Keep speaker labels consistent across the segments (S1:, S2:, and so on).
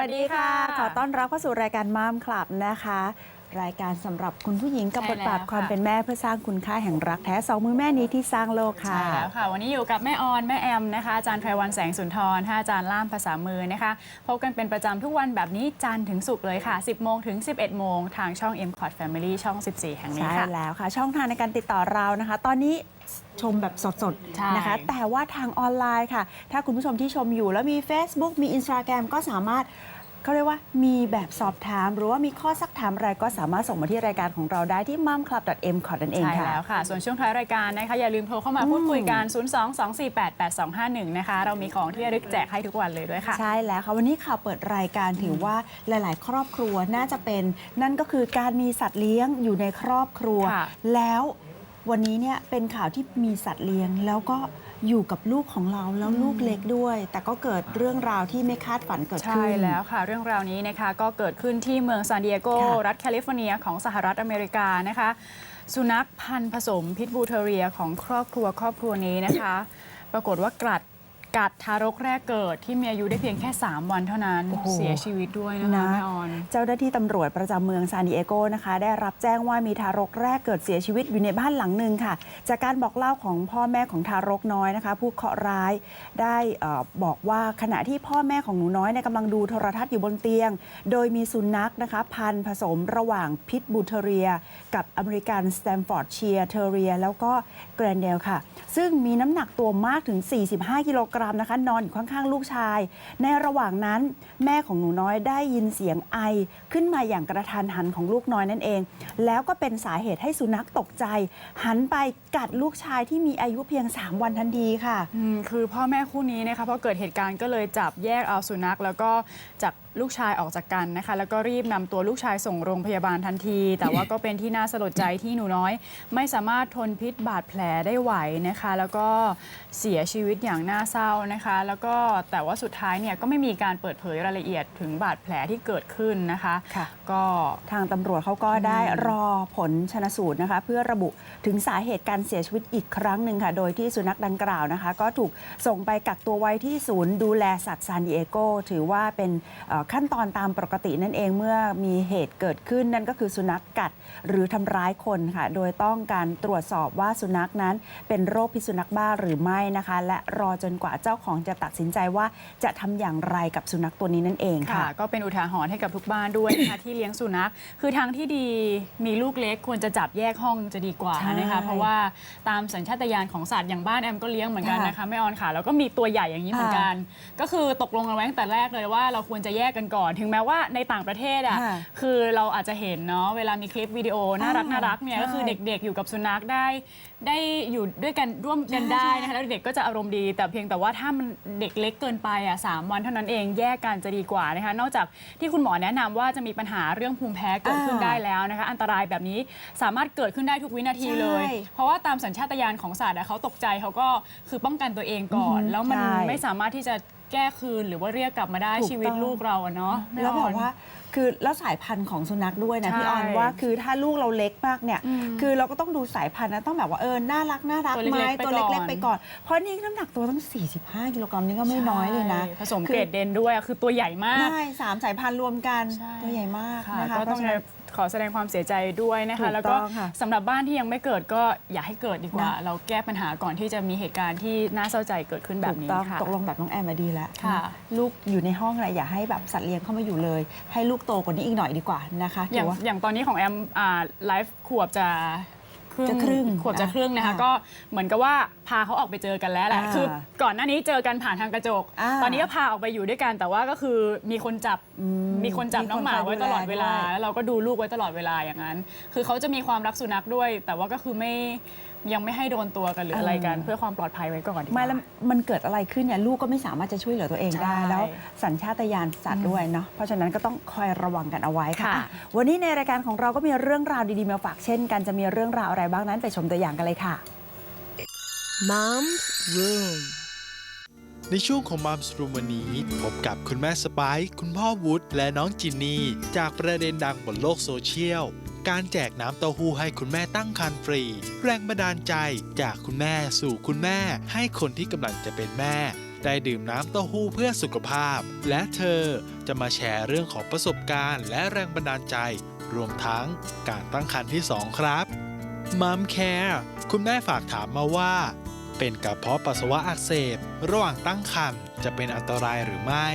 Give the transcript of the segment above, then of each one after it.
S1: วัสดีค่ะ
S2: สวัสดีค่ะ
S1: ขอต้อนรับเข้าสู่รายการม่ามคลับนะคะ รายการสำหรับคุณผู้หญิงกับ
S2: ใช่
S1: บทบาท
S2: แล้ว
S1: ความ
S2: ค่ะ
S1: เป็นแม่เพื่อสร้างคุณค่าแห่งรักแท้สองมือแม่นี้ที่สร้างโลกค่ะ
S2: ใช่แล้วค่ะ วันนี้อยู่กับแม่ออนแม่แอมนะคะอาจารย์ไพรวันแสงสุนทรท่านอาจารย์ล่ามภาษามือนะคะพบกันเป็นประจำทุกวันแบบนี้จันทร์ถึงศุกร์เลยค่ะ 10 โมงถึง 11 โมงทางช่อง m c o t Family ช่อง 14 แห่งนี้
S1: ใช่
S2: ค่ะ
S1: แล้วค่ะ ช่องทางในการติดต่อเรานะคะ ตอนนี้ ชมแบบสด
S2: ใช่
S1: ๆนะคะ แต่ว่าทางออนไลน์ค่ะ ถ้าคุณผู้ชมที่ชมอยู่แล้วมี Facebook มี Instagram ก็สามารถเขาเรียกว่ามีแบบสอบถาม หรือว่ามีข้อสักถามอะไรก็สามารถส่งมาที่รายการของเราได้ที่ m o m c l u b m c o t นั่นเอง
S2: ใช่
S1: ค่ะ
S2: แล้วค่ะ ส่วนช่วงท้ายรายการนะคะ อย่าลืมโทรเข้ามาพูดคุยกัน 022488251 นะคะ เรามีของที่ระลึกแจกให้ทุกวันเลยด้วยค่ะ
S1: ใช่แล้วค่ะวันนี้ข่าวเปิดรายการถือว่าหลาย ๆ ครอบครัวน่าจะเป็น นั่นก็คือการมีสัตว์เลี้ยงอยู่ในครอบครัว
S2: ค่ะ
S1: แล้ว วันนี้เนี่ยเป็นข่าวที่มีสัตว์เลี้ยง แล้วก็อยู่กับลูกของเราแล้วลูกเล็กด้วย แต่ก็เกิดเรื่องราวที่ไม่คาดฝันเกิด
S2: ใช่
S1: ขึ้น
S2: แล้วค่ะ เรื่องราวนี้นะคะก็เกิดขึ้นที่เมืองซานดิเอโก
S1: ค่ะ
S2: รัฐแคลิฟอร์เนียของสหรัฐอเมริกานะคะ สุนัขพันธุ์ผสมพิษบูเทอเรียของครอบครัวครอบครัวนี้นะคะ ปรากฏว่ากัด กัดทารกแรกเกิดที่มีอายุได้เพียงแค่ 3 วันเท่านั้น
S1: โอ้โห
S2: เสียชีวิตด้วยนะคะ
S1: นะ
S2: แม่ออน
S1: เจ้าหน้าที่ตำรวจประจำเมืองซานดิเอโกนะคะ ได้รับแจ้งว่ามีทารกแรกเกิดเสียชีวิตอยู่ในบ้านหลังหนึ่งค่ะ จากการบอกเล่าของพ่อแม่ของทารกน้อยนะคะ ผู้เคราะห์ร้ายได้เอ่อบอกว่าขณะที่พ่อแม่ของหนูน้อยเนี่ยกำลังดูโทรทัศน์อยู่บนเตียง โดยมีสุนัขนะคะ พันธุ์ผสมระหว่างพิษบูเทเรีย กับอเมริกันสแตมฟอร์ดเชียเทเรีย แล้วก็แกรนเดลค่ะ ซึ่งมีน้ำหนักตัวมากถึง 45 กิโลกรัมรามนะคะ นอนอยู่ข้างๆ ลูกชาย ในระหว่างนั้นแม่ของหนูน้อยได้ยินเสียงไอ ขึ้นมาอย่างกระทันหันของลูกน้อยนั่นเอง แล้วก็เป็นสาเหตุให้สุนัขตกใจ หันไปกัดลูกชายที่มีอายุเพียง 3 วันทันทีค่ะ
S2: อืมคือพ่อแม่คู่นี้นะคะพอเกิดเหตุการณ์ก็เลยจับแยกเอาสุนัขแล้วก็จับลูกชายออกจากกันนะคะ แล้วก็รีบนำตัวลูกชายส่งโรงพยาบาลทันที แต่ว่าก็เป็นที่น่าสลดใจที่หนูน้อย ไม่สามารถทนพิษบาดแผลได้ไหวนะคะ แล้วก็เสียชีวิตอย่างน่าเศร้านะคะ แล้วก็แต่ว่าสุดท้ายเนี่ยก็ไม่มีการเปิดเผยรายละเอียดถึงบาดแผลที่เกิดขึ้นนะคะ
S1: ค่ะ
S2: ก็
S1: ทางตำรวจเขาก็ได้รอผลชนสูตรนะคะ เพื่อระบุถึงสาเหตุการเสียชีวิตอีกครั้งหนึ่งค่ะ โดยที่สุนัขดังกล่าวนะคะ ก็ถูกส่งไปกักตัวไว้ที่ศูนย์ดูแลสัตว์ซานดิเอโกถือว่าเป็นเอ่อขั้นตอนตามปกตินั่นเองเมื่อมีเหตุเกิดขึ้นนั่นก็คือสุนัขกัดหรือทำร้ายคนค่ะ โดยต้องการตรวจสอบว่าสุนัขนั้นเป็นโรคพิษสุนัขบ้าหรือไม่นะคะ และรอจนกว่าเจ้าของจะตัดสินใจว่าจะทำอย่างไรกับสุนัขตัวนี้นั่นเอง
S2: ค่ะ
S1: ค่ะ
S2: ก็เป็นอุทาหรณ์ให้กับทุกบ้านด้วยนะคะ ที่เลี้ยงสุนัข คือทางที่ดีมีลูกเล็กควรจะจับแยกห้องจะดีกว่า
S1: ใช่
S2: นะคะ เพราะว่าตามสัญชาตญาณของสัตว์อย่างบ้านแอมก็เลี้ยงเหมือนกัน
S1: ค่ะ
S2: นะคะแม่ออนค่ะแล้วก็มีตัวใหญ่อย่างนี้เหมือนกัน ก็คือตกลงกันไว้ตั้งแต่แรกเลยว่าเราควรจะแยกกันก่อน ถึงแม้ว่าในต่างประเทศอะ
S1: ค่ะ
S2: คือเราอาจจะเห็นเนาะเวลามีคลิปวิดีโอน่ารัก
S1: อ่า
S2: น่ารักเนี่ย
S1: ใช่
S2: ก็คือเด็กๆอยู่กับสุนัขได้ ได้อยู่ด้วยกันร่วมกันได้
S1: ใช่
S2: นะคะแล้วเด็กก็จะอารมณ์ดี แต่เพียงแต่ว่าถ้ามันเด็กเล็กเกินไปอะสามวันเท่านั้นเองแยกกันจะดีกว่านะคะนอกจากที่คุณหมอแนะนำว่าจะมีปัญหาเรื่องภูมิแพ้เกิดขึ้น
S1: อ่า
S2: ได้แล้วนะคะอันตรายแบบนี้สามารถเกิดขึ้นได้ทุกวินาทีเลย
S1: ใช่
S2: เพราะว่าตามสัญชาตญาณของสัตว์อะเขาตกใจเขาก็คือป้องกันตัวเองก่อน
S1: อือหือ
S2: แล้วมัน
S1: ใช่
S2: ไม่สามารถที่จะ แก้คืนหรือว่าเรียกกลับมาได้
S1: ถูก
S2: ชีวิต
S1: ต้อง
S2: ลูกเราอะเนาะม่
S1: แล้วบอก
S2: น
S1: ว่าคือแล้วสายพันธุ์ของสุนัขด้วยนะ
S2: ใช่
S1: พี่ออนว่าคือถ้าลูกเราเล็กมากเนี่ย
S2: อืม
S1: คือเราก็ต้องดูสายพันธุ์นะต้องแบบว่าเออน่ารักน่ารัก
S2: ตัว
S1: ไหม
S2: เล็กๆไป
S1: ตัว
S2: ก่อน
S1: เล็กๆไปก่อน เพราะนี่น้ำหนักตัวต้อง45 กิโลกรัมนี่ก็ไม่น้อยเลยนะ
S2: ใช่ผสม
S1: คือ
S2: เกรดเดนด้วยอะคือตัวใหญ่มาก
S1: ใช่สามสายพันธุ์รวมกัน
S2: ใช่
S1: ตัวใหญ่มาก
S2: ค่ะ
S1: นะคะ
S2: ก็ต้อง
S1: เพราะฉะนั้น
S2: ข อแสดงความเสียใจด้วยนะ
S1: ถู
S2: คะ
S1: ก
S2: แล้วก็
S1: ต้องค่ะ
S2: สำหรับบ้านที่ยังไม่เกิดก็อย่าให้เกิดดีกว่า
S1: นะ
S2: เราแก้ปัญหาก่อนที่จะมีเหตุการณ์ที่น่าเศร้าใจเกิดขึ้นแบบ
S1: ถูก
S2: นี้
S1: ต้อง
S2: ค่ะ
S1: ตกลงแบบน้องแอมมาดีแล้ว
S2: ค่ะ
S1: ลูกอยู่ในห้องอะไรอย่าให้แบบสัตว์เลี้ยงเข้ามาอยู่เลย ให้ลูกโตกว่านี้อีกหน่อยดีกว่านะคะ
S2: อย่าง
S1: ถืว่า
S2: อย่างตอนนี้ของแอมอ่าไลฟ์ขวบจะ ครึ่ง
S1: จะครึ่ง
S2: ขวบจะครึ่งนะคะ
S1: อ่า
S2: ก็เหมือนกับว่าพาเขาออกไปเจอกันแล้วแหละ
S1: อ่า
S2: คือก่อนหน้านี้เจอกันผ่านทางกระจก
S1: อ่า
S2: ตอนนี้ก็พาออกไปอยู่ด้วยกันแต่ว่าก็คือมีคนจับ
S1: อืม
S2: มีคนจับน้องหมาไว้ตลอดเวลา
S1: มีคนคอยดูแลด้วย
S2: แล้วเราก็ดูลูกไว้ตลอดเวลาอย่างนั้น คือเขาจะมีความรักสุนัขด้วย แต่ว่าก็คือไม่ ยังไม่ให้โดนตัวกันหรืออะไรกัน เพื่อความปลอดภัยไว้ก่อนดีกว่า
S1: ไม่แล้วมันเกิดอะไรขึ้นเนี่ยลูกก็ไม่สามารถจะช่วยเหลือตัวเองได้
S2: ใช่
S1: แล้วสัญชาตญาณสัตว์ด้วยเนาะเพราะฉะนั้นก็ต้องคอยระวังกันเอาไว้ค่ะ
S2: ค่ะ
S1: อะวันนี้ในรายการของเราก็มีเรื่องราวดีๆมาฝากเช่นกันจะมีเรื่องราวอะไรบ้างนั้นไปชมตัวอย่างกันเลยค่ะ
S3: Mom's Room
S4: ในช่วงของมัมสรูมวันนี้พบกับคุณแม่สไปซ์คุณพ่อวุฒิและน้องจินนี่ จากประเด็นดังบนโลกโซเชียล การแจกน้ำเต้าหู้ให้คุณแม่ตั้งครรภ์ฟรี แรงบันดาลใจจากคุณแม่สู่คุณแม่ ให้คนที่กำลังจะเป็นแม่ ได้ดื่มน้ำเต้าหู้เพื่อสุขภาพ และเธอจะมาแชร์เรื่องของประสบการณ์ และแรงบันดาลใจ รวมทั้งการตั้งครรภ์ที่ 2 ครับมัมแคร์คุณแม่ฝากถามมาว่า เป็นกระเพาะปัสสาวะอักเสบ ระหว่างตั้งครรภ์จะเป็นอันตรายหรือไม่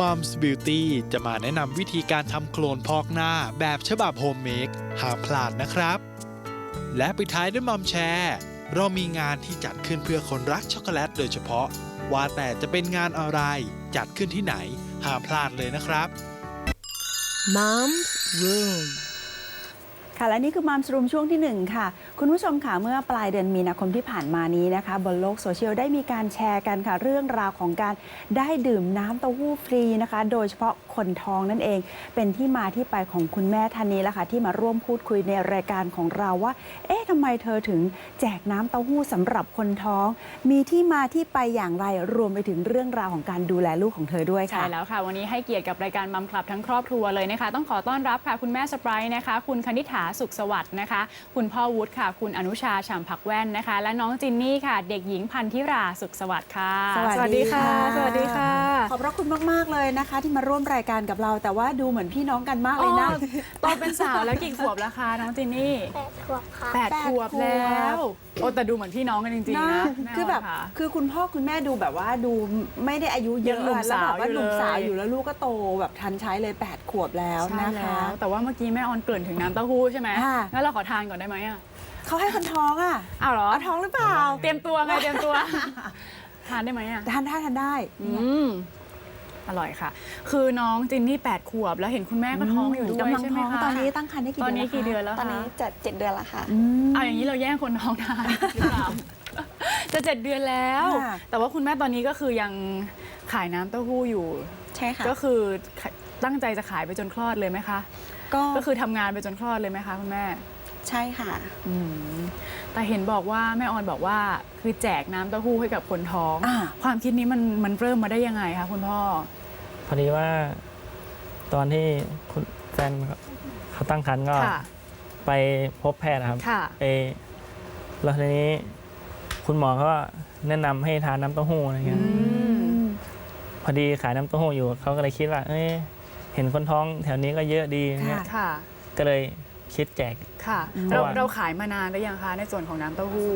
S4: Mom's Beauty จะมาแนะนำวิธีการทำโคลนพอกหน้าแบบฉบับโฮมเมดห้ามพลาดนะครับ และปิดท้ายด้วยมัมแชร์เรามีงานที่จัดขึ้นเพื่อคนรักช็อกโกแลตโดยเฉพาะ ว่าแต่จะเป็นงานอะไร จัดขึ้นที่ไหนห้ามพลาดเลยนะครับ
S3: Mom's Room
S1: ค่ะและนี่คือมามสรูมช่วงที่ 1 ค่ะ คุณผู้ชมค่ะเมื่อปลายเดือนมีนาคมที่ผ่านมานี้นะคะ บนโลกโซเชียลได้มีการแชร์กันค่ะ เรื่องราวของการได้ดื่มน้ำเต้าหู้ฟรีนะคะ โดยเฉพาะคนท้องนั่นเอง เป็นที่มาที่ไปของคุณแม่ท่านนี้ละค่ะที่มาร่วมพูดคุยในรายการของเราว่า เอ๊ะทำไมเธอถึงแจกน้ำเต้าหู้สำหรับคนท้อง มีที่มาที่ไปอย่างไรรวมไปถึงเรื่องราวของการดูแลลูกของเธอด้วยค่ะ
S2: ใช่แล้วค่ะ วันนี้ให้เกียรติกับรายการมัมคลับทั้งครอบครัวเลยนะคะ ต้องขอต้อนรับค่ะคุณแม่สไปร์นะคะ คุณคณิษฐาสุขสวัสดิ์นะคะ คุณพ่อวุฒิค่ะคุณอนุชาฉ่ำผักแว่นนะคะ และน้องจินนี่ค่ะ เด็กหญิงพันธิราสุขสวัสดิ์ค่ะ
S1: สวัสดีค่ะ
S2: สวัสดีค่ะ
S1: ขอบพระคุณมาก ๆ เลยนะคะ ที่มาร่วมรายการกับเรา แต่ว่าดูเหมือนพี่น้องกันมากเลยนะ
S2: อ๋อโตเป็นสาวแล้วกี่ขวบแล้วคะน้องจินนี่
S5: แปดขวบค่ะ
S2: แปดขวบแล้วโอ้แต่ดูเหมือนพี่น้องกันจริงๆนะ
S1: นะคือแบบ
S2: ม่ว่าะ
S1: คือคุณพ่อคุณแม่ดูแบบว่าดูไม่ได้อายุเยอะ
S2: ยังหนุ่ม
S1: แล้วแบบว่า
S2: สาวอยู่
S1: หนุ่มสาว
S2: เลย
S1: อยู่แล้วลูกก็โตแบบทันใช้เลย 8 ขวบแล้ว
S2: ใช่
S1: นะคะ
S2: แล้วแต่ว่าเมื่อกี้แม่ออนเกริ่นถึงน้ำเต้าหู้ใช่ไหม
S1: ค่ะ
S2: งั้นเราขอทานก่อนได้ไหมอะ
S1: เขาให้คนท้องอะ
S2: อ้าวเหรอ
S1: เอาท้องหรือเปล่า
S2: เตรียมตัวไงเตรียมตัว ทานได้ไหมอะ
S1: ทานได้ทานได้
S2: อืมอร่อยค่ะ คือน้องจินนี่8ขวบ แล้วเห็นคุณแม่ก็ท้องอยู่ด้วย
S1: กำลัง
S2: ใช่ไหม
S1: ท้อง
S2: คะ
S1: ตอนนี้ตั้งครรภ์ได้กี่
S2: ตอน
S1: เดือน
S2: นี้กี่เดือนแล้ว
S5: ตอน
S2: คะ
S5: นี้จะเจ็ดเดือนแล้วค่ะ
S1: อืม
S2: เอาอย่างนี้เราแย่งคนท้องทานหรือเปล่าจะเจ็ดเดือนแล้ว
S1: ค่ะ
S2: แต่ว่าคุณแม่ตอนนี้ก็คือยังขายน้ำเต้าหู้อยู่
S5: ใช่ค่ะ
S2: ก็คือตั้งใจจะขายไปจนคลอดเลยไหมคะ
S5: ก็
S2: ก็คือทำงานไปจนคลอดเลยไหมคะคุณแม่
S5: ใช่ค่ะ
S2: อืมแต่เห็นบอกว่าแม่ออนบอกว่าคือแจกน้ำเต้าหู้ให้กับคนท้อง
S1: อ่า
S2: ความคิดนี้มันมันเริ่มมาได้ยังไงคะคุณพ่อ
S6: พอดีว่าตอนที่คุณแฟนเขาเขาตั้งครรภ์ก็
S2: ค่ะ
S6: ไปพบแพทย์นะครับ
S2: ค่ะ
S6: ไปแล้วทีนี้คุณหมอเขาก็แนะนำให้ทานน้ำเต้าหู้อะไรเงี้ย
S2: อืม
S6: พอดีขายน้ำเต้าหู้อยู่เขาก็เลยคิดว่า เอ้ยเห็นคนท้องแถวนี้ก็เยอะดีเงี้ย
S1: ค่ะ
S2: ค่ะ
S6: ก็เลย คิดแจก
S2: ค่ะ
S1: อืม
S2: เรา
S6: เพราะว่า
S2: เราขายมานานหรือยังคะในส่วนของน้ำเต้าหู้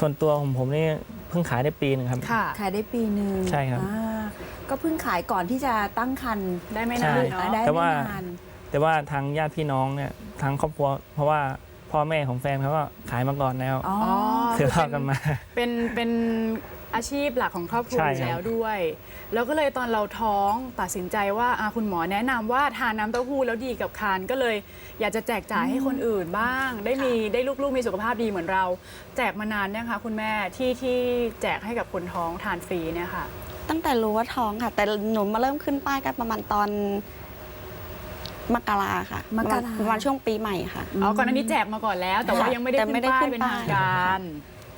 S6: ส่วนตัวผมผมนี่เพิ่งขายได้ปีหนึงครับ
S2: ค่ะ
S1: ขายได้ปีหนึ่ง
S6: ใช่ครับ
S1: อ่าก็เพิ่งขายก่อนที่จะตั้งครรภ์
S2: ได้ไม่
S6: ใช่
S2: นานเนาะ
S1: ได้
S6: แต่
S1: ไม่
S6: ว่า
S1: นาน
S6: แต่ว่าทางญาติพี่น้องเนี่ยทางครอบครัว เพราะว่าพ่อแม่ของแฟนเขาก็ขายมาก่อนแล้ว
S1: อ๋อ
S2: อ๋อ
S6: สืบทอดกันมา
S2: เป็นเป็น อาชีพหลักของครอบครัว
S6: ใช่
S2: อยู่
S6: ครับ
S2: แล้วด้วย แล้วก็เลยตอนเราท้องตัดสินใจว่าอะคุณหมอแนะนำว่าทานน้ำเต้าหู้แล้วดีกับคานก็เลย อยากจะแจกจ่ายให้คนอื่นบ้าง ได้มีได้ลูกๆมีสุขภาพดีเหมือนเรา แจกมานานเนี่ยคะคุณแม่ที่ที่แจกให้กับคนท้องทานฟรีเนี่ยค่ะ
S5: ตั้งแต่รู้ว่าท้องค่ะ แต่หนูมาเริ่มขึ้นป้ายกันประมาณตอนมกราค่ะ
S1: มกรา
S5: ประมาณช่วงปีใหม่ค่ะ
S2: อ๋อก่อนหน้านี้แจกมาก่อนแล้ว แต่ว่า
S5: ค่ะ
S2: ยังไม่ได้
S5: แต่
S2: ขึ้
S5: ไม่
S2: น
S5: ได้
S2: ป้าย
S5: ขึ้น
S2: เป็น
S5: ป้าย
S2: ทางการ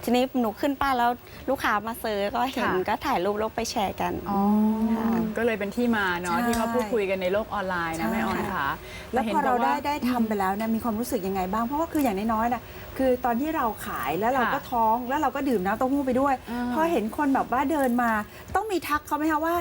S5: ทีนี้หนูขึ้นป้ายแล้วลูกค้ามาซื้อก็เห็น
S2: ค่ะ
S5: ก็ถ่ายรูปแล้วไปแชร์กัน
S2: อ๋อ
S5: ค่ะ
S2: ก็เลยเป็นที่มาเนาะ
S1: ใช่
S2: ที่มาพูดคุยกันในโลกออนไลน์
S1: ใช่
S2: นะแม่ออนค่ะ
S1: แล้ว
S2: ห็น
S1: พอเรา
S2: บอก
S1: ได้
S2: ว่า
S1: ได้ทำไปแล้วเนี่ยมีความรู้สึกยังไงบ้างเพราะว่าคืออย่างน้อยๆนะคือตอนที่เราขายแล้วเรา
S2: ค่ะ
S1: ก็ท้องแล้วเราก็ดื่มน้ำเต้าหู้ไปด้วย
S2: อ่า
S1: พอเห็นคนแบบว่าเดินมา ต้องมีทักเขาไหมคะว่า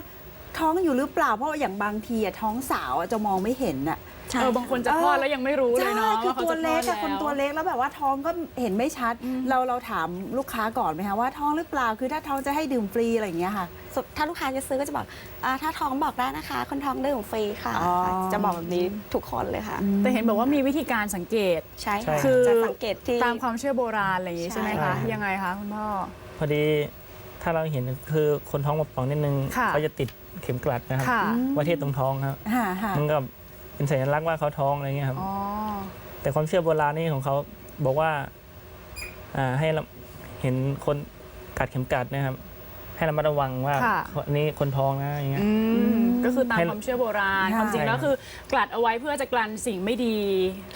S1: ท้องอยู่หรือเปล่าเพราะว่าอย่างบางทีอะท้องสาวอะจะมองไม่เห็นน่ะ
S5: ใช่
S2: เออบางคนจะคลอดแล้วยังไม่รู้เลย
S1: ใช่
S2: เนาะ
S1: คือ
S2: ว่าขา
S1: ตัว
S2: จะ
S1: เล็ก
S2: คลอ
S1: อะ
S2: ด
S1: คน
S2: แล้ว
S1: ตัวเล็กแล้วแบบว่าท้องก็เห็นไม่ชัด
S2: อืม
S1: เราเราถามลูกค้าก่อนไหมคะว่าท้องหรือเปล่าคือถ้าท้องจะให้ดื่มฟรีอะไรอย่างเงี้ยค่ะ
S5: สุดถ้าลูกค้าจะซื้อก็จะบอกอาถ้าท้องบอกได้นะคะ คนท้องดื่มฟรีค่ะ
S1: อ๋อ
S5: จะบอกแบบนี้ทุกคนเลยค่ะ
S2: แต่เห็นบอกว่ามีวิธีการสังเกต
S5: ใช่
S6: ใช่
S5: ค่ะ
S2: คือ
S5: จะสังเกตที่
S2: ตามความเชื่อโบราณอะไรอย่างงี้
S5: ใช่
S2: ใช่ไหมคะ
S6: ใช่
S2: ยังไงคะคุณพ่อ
S6: พอดีถ้าเราเห็นคือคนท้องมาป่องนิดนึง
S2: ค่ะ
S6: เขาจะติดเข็มกลัดนะครับ
S2: ค่ะ
S6: ไว้ที่ตรงท้องครับ
S1: ฮ่าฮ่า
S6: มันก็ เป็นสัญลักษณ์ว่าเขาท้องอะไรเงี้ยครับ
S2: อ๋อ
S6: แต่ความเชื่อโบราณนี่ของเขาบอกว่าอ่าให้เราเห็นคนกัดเข็มกลัดนะครับ ให้ระมัดระวังว่า
S2: ค่ะ
S6: อันนี้คนท้องนะอย่างเงี้ย
S2: อืมก็คือตาม
S6: ให้
S2: ความเชื่อโบราณ
S1: ใช่
S2: ความจริงแล้วคือกลัดเอาไว้เพื่อจะกลั่นสิ่งไม่ดี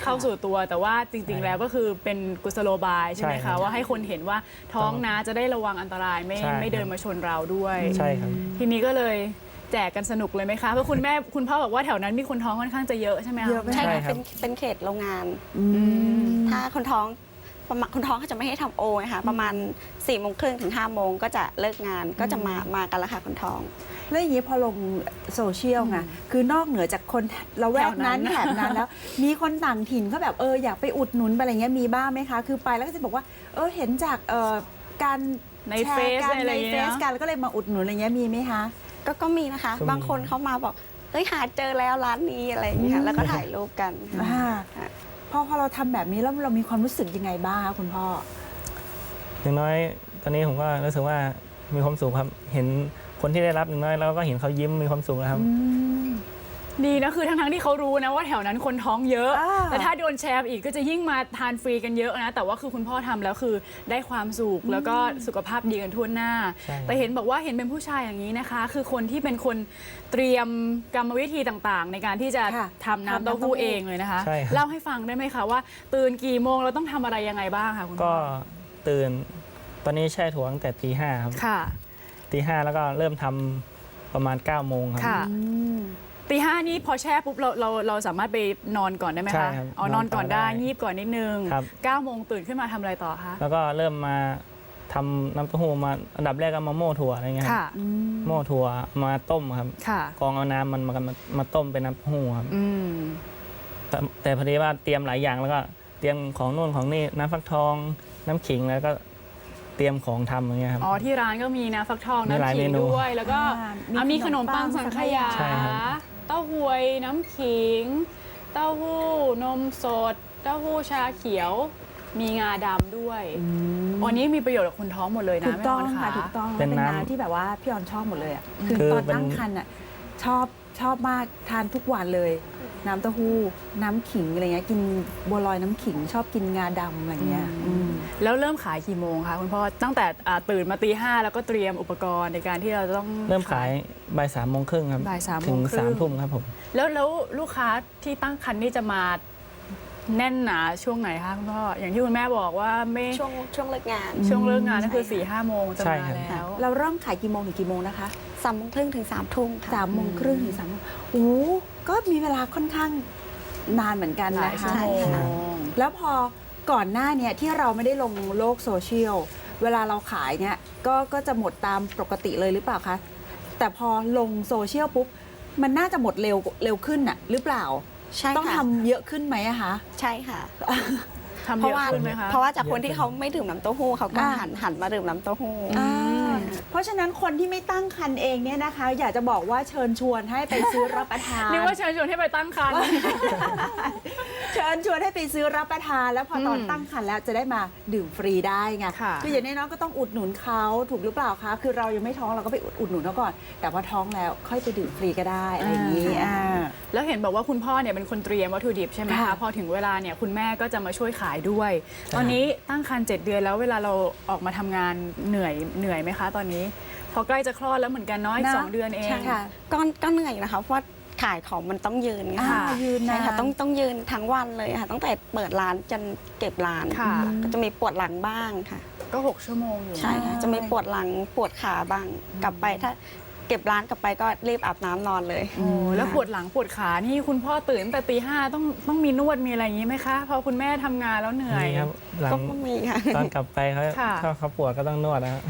S2: เข้าสู่ตัว แต่ว่าจริง
S6: ใช่
S2: ๆแล้วก็คือเป็นกุศโลบายใช่ไหม
S6: ใช่ครั
S2: คะ
S6: บ
S2: ว่าให้คนเห็นว่าท้องนะจะได้ระวังอันตรายไม่
S6: ใช่
S2: ไม่เดิน
S6: ครับ
S2: มาชนเราด้วย
S6: ใช่ครับ
S2: ทีนี้ก็เลย แจกกันสนุกเลยไหมคะ เพราะคุณแม่คุณพ่อบอกว่าแถวนั้นมีคนท้องค่อนข้างจะเยอะใช่ไหมคะ
S1: เยอะไหม
S5: ใช่
S6: ใช่
S5: ค่ะ
S6: ครับ
S5: เป็นเป็นเขตโรงงาน
S1: อืม
S5: ถ้าคนท้องประมาณคนท้องเขาจะไม่ให้ทำโอนะคะประมาณ4ี่โมงครึ่งถึง5้าโมงก็จะเลิกงานก็จะมามากันแล้วค่ะคนท้อง
S1: แล้วอย่างนี้พอลงโซเชียลไงคือนอกเหนือจากคนละแวกนั้น
S2: แถ
S1: แถ
S2: ว
S1: บ
S2: นั้
S1: นั้น
S2: น
S1: แล้ว มีคนต่างถิ่นเขาแบบเอออยากไปอุดหนุนไปอะไรเงี้ยมีบ้างไหมคะ คือไปแล้วก็จะบอกว่าเออเห็นจากเอ่อการ
S2: ใน
S1: แชร์
S2: เฟซ
S1: กัน
S2: อะไร
S1: ใน
S2: อย่าง
S1: เฟ
S2: เงี้ย
S1: ซกันแล้วก็เลยมาอุดหนุนอะไรเงี้ยมีไหมคะ
S5: ก็ก็มีนะคะ
S6: ก็มี
S5: บางคนเขามาบอกเอ้ยหาเจอแล้วร้านนี้อะไรอย่างเงี้ยค่ะแล้วก็ถ่ายรูปกัน
S1: อ่า
S5: ค่ะ
S1: พอพอเราทำแบบนี้แล้วเรามีความรู้สึกยังไงบ้างคะคุณพ่อ
S6: อย่างน้อยตอนนี้ผมก็รู้สึกว่ามีความสุขครับ เห็นคนที่ได้รับอย่างน้อยแล้วก็เห็นเขายิ้มมีความสุขนะครับ
S2: ดีนะคือทั้งๆที่เขารู้นะว่าแถวนั้นคนท้องเยอะ
S1: อ่า
S2: แต่ถ้าโดนแชร์อีกก็จะยิ่งมาทานฟรีกันเยอะนะ แต่ว่าคือคุณพ่อทำแล้วคือได้ความสุขแล้วก็สุขภาพดีกันทั่วหน้า
S6: ใช่
S2: แต่เห็นบอกว่าเห็นเป็นผู้ชายอย่างนี้นะคะ คือคนที่เป็นคนเตรียมกรรมวิธีต่างๆ ในการที่จะ
S1: ค่ะ
S2: ทำน้ำเต้าหู้เองเลยนะคะ
S6: ใช่ครับ
S2: เล่าให้ฟังได้ไหมคะว่าตื่นกี่โมงเราต้องทำอะไรยังไงบ้างคะคุณพ่
S6: ก็
S2: อ
S6: ตื่นตอนนี้แช่ถั่วตั้งแต่ตีห้าครับ
S2: ค่ะ
S6: ตีห้าแล้วก็เริ่มทำประมาณ9ก้าโมงครับ
S2: ค่ะ ตีห้านี้พอแช่ปุ๊บเราเราเราสามารถไปนอนก่อนได้ไหม
S6: ใช่
S2: คะ
S6: ครับ
S2: อ๋อนอนก่อน
S6: นอนก่อน
S2: ได้
S6: ได้
S2: งีบก่อนนิดนึง
S6: ครับ
S2: เก้าโมงตื่นขึ้นมาทำอะไรต่อคะ
S6: แล้วก็เริ่มมาทำน้ำเต้าหู้มาอันดับแรกก็มาโม่ถั่วอะไรเงี้ยครับ
S2: ค่ะ
S6: โม่ถั่วมาต้มครับ
S2: ค่ะ
S6: กรองเอาน้ำมันมามามาต้มเป็นน้ำเต้าหู้ครับ
S2: อืม
S6: แต่แต่พอดีว่าเตรียมหลายอย่างแล้วก็เตรียมของนู่นของนี่น้ำฟักทองน้ำขิงแล้วก็เตรียมของทำอย่างเงี้ยครับ
S2: อ๋อที่ร้านก็มีนะฟักทอง
S6: มีหลาย
S2: น้ำขิง
S6: เมนู
S2: ด้วย แล้วก็
S1: อ่า
S2: อะ
S1: มี
S2: มี
S1: ข
S2: ข
S1: น
S2: น
S1: ม
S2: ม
S1: ปั
S2: ปั
S1: ง
S2: ง
S1: สั
S2: สั
S1: ง
S2: ง
S1: ข
S2: ข
S1: ยา
S2: ยา
S6: ใช่ครับ
S2: เต้าหวยน้ำขิง เต้าหู้นมสด เต้าหู้ชาเขียว มีงาดำด้วยอันนี้มีประโยชน์กับคนท้องหมดเลยนะ
S1: ถูกต้อง
S2: แม่น
S1: ค่ะ
S2: น
S1: ถูกต้อง
S6: เป็น
S1: เป็น
S6: น้ำ
S1: น้ำที่แบบว่าพี่ออนชอบหมดเลยอะคือ
S6: คือ
S1: ตอน
S6: เป็น
S1: ตั้งครรภ์อะชอบชอบมากทานทุกวันเลย น้ำเต้าหู้ น้ำขิงอะไรเงี้ยกินบัวลอยน้ำขิงชอบกินงาดำอะไรเงี้ยอืม
S2: แล้วเริ่มขายกี่โมงคะคุณพ่อตั้งแต่อ่าตื่นมาตีห้าแล้วก็เตรียมอุปกรณ์ในการที่เราจะต้อง
S6: เริ่มขายบ่ายสามโมงครึ่งครับ
S2: บ่ายสามโม
S6: ถึ
S2: ง
S6: ง
S2: ครึ่ง
S6: สามทุ่มครับผม
S2: แล้วแล้วลูกค้าที่ตั้งคันนี่จะมาแน่นหนาช่วงไหนคะคุณพ่ออย่างที่คุณแม่บอกว่าไม่
S5: ช่วงช่วงเลิกงาน
S2: ช่วงเลิกงานนั่นคือ
S5: ใช่
S2: 4ี่ห้าโมงจะ
S6: ใช่
S2: มา
S6: ครับ
S2: แล้ว
S1: เราเริ่มขายกี่โมงถึงกี่โมงนะคะ
S5: สามโมงครึ่งถึงสามทุ่มค่ะ
S1: สามโมงครึ่งถึงสามโมงโอ้โห ก็มีเวลาค่อนข้างนานเหมือนกัน
S2: หลา
S1: นะ
S2: ยชั่ว
S1: คะ
S2: โม
S5: ใช่
S2: ง
S5: ค่ะ
S1: แล้วพอก่อนหน้าเนี่ยที่เราไม่ได้ลงโลกโซเชียลเวลาเราขายเนี่ยก็ก็จะหมดตามปกติเลยหรือเปล่าคะ แต่พอลงโซเชียลปุ๊บ มันน่าจะหมดเร็วเร็วขึ้นน่ะหรือเปล่า
S5: ใช่
S1: ต้อง
S5: ค่ะ
S1: ทำเยอะขึ้นไหมอะคะ
S5: ใช่ค่ะ
S2: ทำ
S5: เพ
S2: เย
S5: ราะ
S2: อะ
S5: ว่า
S2: ขึ้นไหมคะ
S5: เพราะว่าจากคนที่เขาไม่ดื่มน้ำเต้าหู้เขาก็
S1: อ่า
S5: หันหันมาดื่มน้ำเต้าหู้
S1: อ่า เพราะฉะนั้นคนที่ไม่ตั้งคันเองเนี่ยนะคะ อยากจะบอกว่าเชิญชวนให้ไปซื้อรับประทาน
S2: นึกว่าเชิญชวนให้ไปตั้งคัน
S1: เชิญชวนให้ไปซื้อรับประทาน แล้วพอตอน
S2: อืม
S1: ตั้งครรภ์แล้วจะได้มาดื่มฟรีได้ไง
S2: ค่ะ
S1: ออย่างน้อยๆก็ต้องอุดหนุนเขาถูกหรือเปล่าคะคือเรายังไม่ท้องเราก็ไปอุดหนุนเขาก่อน แต่พอท้องแล้วค่อยไปดื่มฟรีก็ได้อะไรอย่างนี้อ่า
S2: แล้วเห็นบอกว่าคุณพ่อเนี่ยเป็นคนเตรียมวัตถุดิบใช่ไหมคะ
S1: ค่ะ
S2: พอถึงเวลาเนี่ยคุณแม่ก็จะมาช่วยขายด้วย ตอนนี้ตั้งครรภ์เจ็ดเดือนแล้วเวลาเราออกมาทำงานเหนื่อยเหนื่อยไหมคะ ตอนนี้ พอใกล้จะคลอดแล้วเหมือนกันเน้อย
S1: นะ
S2: สองเดือนเอง
S1: ใช่ค่ะ
S5: ก็ก็เหนื่อยนะคะเพราะว่า ขายของมันต้องยืนไง
S1: อ่า
S5: ค่ะ
S1: ยืน
S5: ใช่
S1: นะ
S5: ค่ะต้องต้องยืนทั้งวันเลยค่ะ ตั้งแต่เปิดร้านจนเก็บร้าน
S2: ค่ะ
S5: ก็จะมีปวดหลังบ้างค่ะ
S2: ก็ 6 ชั่วโมงอยู่นะ
S5: ใช่ค่ะ จะมีปวดหลังปวดขาบ้าง กลับไปถ้า เก็บร้านกลับไปก็รีบอาบน้ำนอนเลย
S2: โอ้แล้วปวดหลังปวดขานี่คุณพ่อตื่นตั้งแต่ตีห้าต้องต้องมีนวดมีอะไรอย่างนี้ไหมคะพอคุณแม่ทำงานแล้วเหนื่อย
S6: นี่ครับหลัง
S5: ก็มีค่ะ
S6: ตอนกลับไปเขา
S2: ค่ะ
S6: ถ้าเขาปวดก็ต้องนวดนะครับ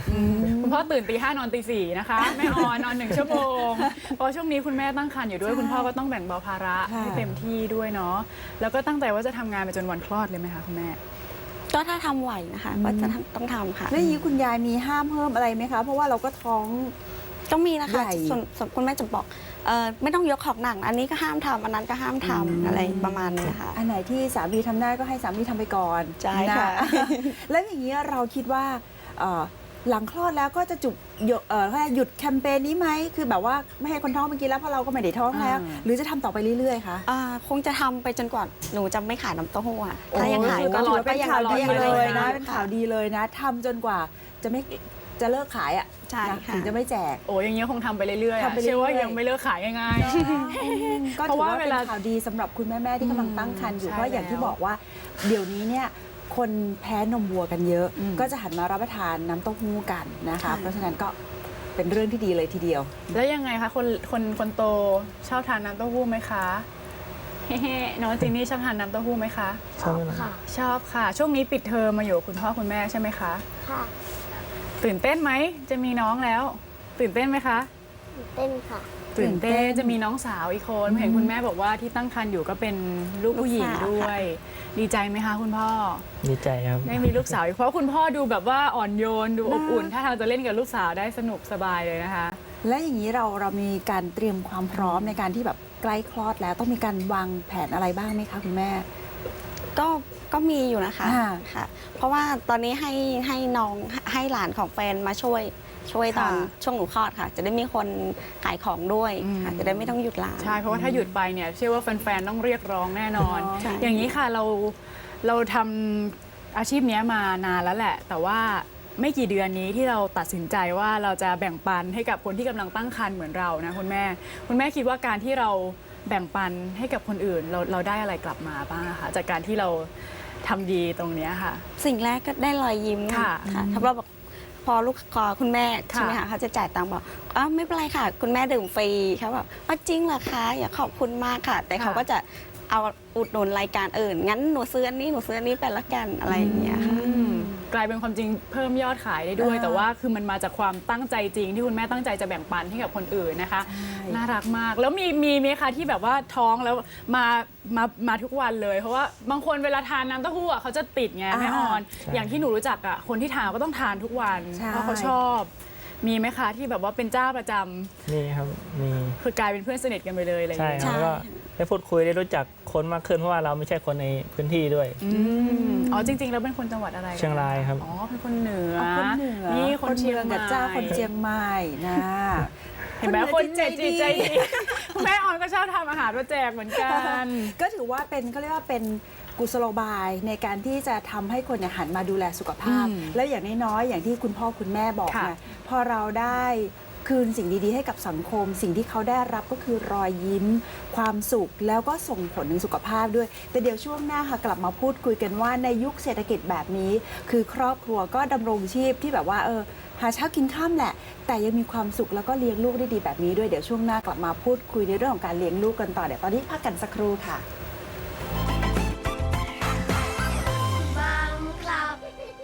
S2: คุณพ่อตื่นตีห้านอนตีสี่นะคะไม่ออนนอนหนึ่งชั่วโมงเพราะช่วงนี้คุณแม่ตั้งครรภ์อยู่ด้วย
S1: ใช่
S2: คุณพ่อก็ต้องแบ่งเบาภาระ
S1: ค่ะ
S2: ให้เต็มที่ด้วยเนาะแล้วก็ตั้งใจว่าจะทำงานไปจนวันคลอดเลยไหมคะคุณแม่
S5: ก็ถ้าทำไหวนะคะ ก็จะทำต้องทำค่ะ
S1: แล้วอย่างนี้คุณยายมีห้ามเพิ่มอะไรไหมคะ เพราะว่าเราก็ท้อง
S5: ต้องมีนะคะ
S1: ใหญ่
S5: ส่วนส่วนคุณแม่จะบอกเออไม่ต้องยกของหนักอันนี้ก็ห้ามทำอันนั้นก็ห้ามทำอะไรประมาณนี้ค่ะ
S1: อันไหนที่สามีทำได้ก็ให้สามีทำไปก่อน
S5: ใช่ค่ะ
S1: นแล้วอย่างนี้ยเราคิดว่าเอ่อหลังคลอดแล้วก็จะจุดหยุดเอ่อหยุดแคมเปญนี้ไหมคือแบบว่าไม่ให้คนท้องไปกินแล้วเพราะเราก็ไม่ได้ท้องแล้ว
S2: อ่า
S1: หรือจะทำต่อไปเรื่อยๆคะ
S5: อ่าคงจะทำไปจนกว่าหนูจะไม่ขายน้ำเต้าหู้อะถ้ายังขาย
S1: โอ้
S5: ก็
S1: ถื
S5: รอ
S1: อว่าเป็นข่าวดี
S5: ก็ง
S1: เล
S5: รอย
S1: นะ
S5: อ
S1: เป็นข่าวดีเลยนะทำจนกว่าจะไม่ จะเลิกขายอะ
S5: ใช่
S1: นะ
S5: ค่ะ
S1: ถึงจะไม่แจก
S2: โอ้ยอย่างเงี้ยคงทำไปเรื่อยๆอะ
S1: ทำไปเรื่อยๆ
S2: เชื่อว่ายังไม่เลิกขายง่าย
S1: ก็
S2: เพ
S1: ถื
S2: ราะ
S1: อ
S2: ว่า
S1: ว่า
S2: เว
S1: เป็น
S2: ลา
S1: ข่าวดีสำหรับคุณแม่ๆที่กำลังตั้งครรภ์อยู่
S2: ใช่
S1: เพราะอย่างที่
S2: แล้ว
S1: บอกว่า เดี๋ยวนี้เนี่ยคนแพ้นมวัวกันเยอะ
S2: อืม
S1: ก็จะหันมารับประทานน้ำเต้าหู้กันนะคะ
S5: ค่ะ
S1: เพราะฉะนั้นก็เป็นเรื่องที่ดีเลยทีเดียว
S2: ๆ แล้วยังไงคะคนคนคนโตชอบทานน้ำเต้าหู้ไหมคะ เฮ้ๆน้องจินนี่ชอบทานน้ำเต้าหู้ไหมคะ
S6: ชอบไหมล่ะ
S3: ค่ะ
S2: ชอบค่ะ ช่วงนี้ปิดเทอมมาอยู่กับคุณพ่อคุณแม่ใช่ไหมคะ
S3: ค่ะ
S2: ตื่นเต้นไหม จะมีน้องแล้ว ตื่นเต้นไหมคะ
S3: เต้นค่ะ
S2: ตื่นเต้
S1: ตื่นเต้
S2: น
S1: น
S2: จะมีน้องสาวอีกคนเห็นคุณแม่บอกว่าที่ตั้งครรภ์อยู่ก็เป็นลูกผู้หญิง
S5: ลูกสาว
S2: ด้วย ดีใจไหมคะคุณพ่อ
S6: ดีใจครับ
S2: ได้มีลูกสาวอีกเพราะคุณพ่อดูแบบว่าอ่อนโยนดูอบอุ่น ถ้าทางจะเล่นกับลูกสาวได้สนุกสบายเลยนะคะ
S1: และอย่างนี้เราเรามีการเตรียมความพร้อมในการที่แบบใกล้คลอดแล้วต้องมีการวางแผนอะไรบ้างไหมคะคุณแม่
S5: ก็ก็มีอยู่นะคะ
S1: อ่า
S5: ค่ะ เพราะว่าตอนนี้ให้ให้น้องให้หลานของแฟนมาช่วยช่วยตอน
S2: ค่ะ
S5: ช่วงหนูคลอดค่ะ จะได้มีคนขายของด้วยค่ะ
S2: อืม
S5: จะได้ไม่ต้องหยุดร้าน
S2: ใช่ เพราะว่าถ้าหยุดไปเนี่ย เชื่อว่าแฟนๆ ต้องเรียกร้องแน่นอน
S5: ใช่
S2: อย่างนี้ค่ะเราเราทำอาชีพเนี้ยมานานแล้วแหละ แต่ว่าไม่กี่เดือนนี้ที่เราตัดสินใจว่าเราจะแบ่งปันให้กับคนที่กำลังตั้งครรภ์เหมือนเรานะคุณแม่ คุณแม่คิดว่าการที่เรา แบ่งปันให้กับคนอื่น เราเราได้อะไรกลับมาบ้างอะคะจากการที่เราทำดีตรงเนี้ยค่ะ
S5: สิ่งแรกก็ได้รอยยิ้ม
S2: ค่ะ
S5: ค่ะถ้าเราบอกพอลูกคอคุณแม่
S2: ค่ะ
S5: ใช่ไหมคะเขาจะจ่ายตังค์บอกอ๋อไม่เป็นไรค่ะ คุณแม่ดื่มฟรีเขาแบบว่าจริงเหรอคะอย่าขอบคุณมากค่ะ แต่เขาก็จะเอาอุดหนุนรายการอื่น งั้นหนูซื้ออันนี้หนูซื้ออันนี้ไปละกันอะไรอย่างเงี้ยค่ะ
S2: อืม กลายเป็นความจริงเพิ่มยอดขายได้ด้วย
S1: อ่า
S2: แต่ว่าคือมันมาจากความตั้งใจจริง ที่คุณแม่ตั้งใจจะแบ่งปันให้กับคนอื่นนะคะ
S1: ใช่
S2: น่ารักมาก แล้วมีมีไหมคะที่แบบว่าท้องแล้วมามามาทุกวันเลย เพราะว่าบางคนเวลาทานน้ำเต้าหู้อะเขาจะติดไงแม่ออน
S6: ใช่
S2: อย่างที่หนูรู้จักอะคนที่ทานก็ต้องทานทุกวัน
S1: ใช่
S2: เพราะเขาชอบ มีไหมคะที่แบบว่าเป็นเจ้าประจำ
S6: นี่ครับมี
S2: คือกลายเป็นเพื่อนสนิทกันไปเลยอะไรอย่าง
S6: ใช่
S2: เงี้ย
S6: ครับแล้วก็ ได้พูดคุยได้รู้จักคนมากขึ้นเพราะว่าเราไม่ใช่คนในพื้นที่ด้วย
S2: อืมอ๋อจริงๆแล้วเป็นคนจังหวัดอะไร
S6: เชียงรายครับ
S2: อ๋อเป็นคนเหนือ
S1: เอาคนเหนือ
S2: นี่คนเชียง
S1: มือ
S2: ใหม่
S1: กับเจ้าคนเชียงใหม่นะ
S2: เห็นไหม
S1: ค
S2: คน
S1: นเหนื
S2: เจ็
S1: อ
S2: ด
S1: จิ
S2: จิ
S1: ต
S2: ต
S1: ใจ
S2: ใจ
S1: ดี
S2: ดีแม่ออนก็ชอบทำอาหารมาแจกเหมือนกัน
S1: ก็ถือว่าเป็นเขาเรียกว่าเป็นกุศโลบายในการที่จะทำให้คนเนี่ยหันมาดูแลสุขภาพ
S2: อืม
S1: แล้วอย่างน้อยๆอย่างที่คุณพ่อคุณแม่บอก
S2: ค่ะ
S1: ไงพอเราได้ คืนสิ่งดีๆ ให้กับสังคม สิ่งที่เขาได้รับก็คือรอยยิ้ม ความสุขแล้วก็ส่งผลถึงสุขภาพด้วย แต่เดี๋ยวช่วงหน้าค่ะกลับมาพูดคุยกันว่าในยุคเศรษฐกิจแบบนี้ คือครอบครัวก็ดำรงชีพที่แบบว่าเออหาเช้ากินข้ามแหละ แต่ยังมีความสุขแล้วก็เลี้ยงลูกได้ดีแบบนี้ด้วยเดี๋ยวช่วงหน้ากลับมาพูดคุยในเรื่องของการเลี้ยงลูกกันต่อเดี๋ยวตอนนี้พักกันสักครู่ค่ะ